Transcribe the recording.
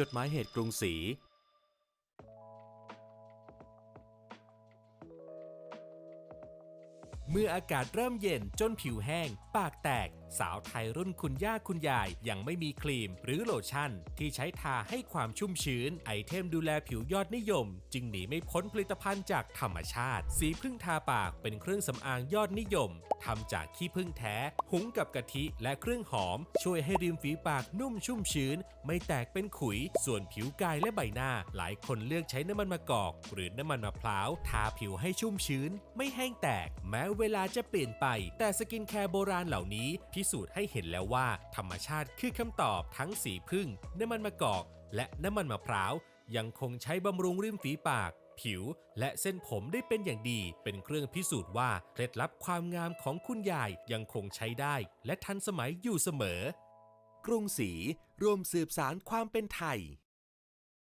จดหมายเหตุกรุงศรี เมื่ออากาศเริ่มเย็นจนผิวแห้ง ปากแตก สาวไทยรุ่นคุณย่าคุณยายยังไม่มีครีม หรือโลชั่น ที่ใช้ทาให้ความชุ่มชื้น ไอเทมดูแลผิวยอดนิยม จึงหนีไม่พ้นผลิตภัณฑ์จากธรรมชาติ สีพึ่งทาปากเป็นเครื่องสำอางยอดนิยมทำจากขี้ผึ้งแท้ หุงกับกะทิและเครื่องหอม ช่วยให้ริมฝีปากนุ่มชุ่มชื้น ไม่แตกเป็นขุย ส่วนผิวกายและใบหน้า หลายคนเลือกใช้น้ำมันมะกอก หรือน้ำมันมะพร้าว ทาผิวให้ชุ่มชื้น ไม่แห้งแตก แม้เวลาจะเปลี่ยนไป แต่สกินแคร์โบราณเหล่านี้พิสูจน์ให้เห็นแล้วว่า ธรรมชาติคือคำตอบทั้งสีพึ่ง น้ำมันมะกอก และน้ำมันมะพร้าว ยังคงใช้บำรุงริมฝีปาก ผิว และเส้นผมได้เป็นอย่างดี เป็นเครื่องพิสูจน์ว่าเคล็ดลับความงามของคุณยายยังคงใช้ได้ และทันสมัยอยู่เสมอ กรุงศรีรวมสืบสารความเป็นไทย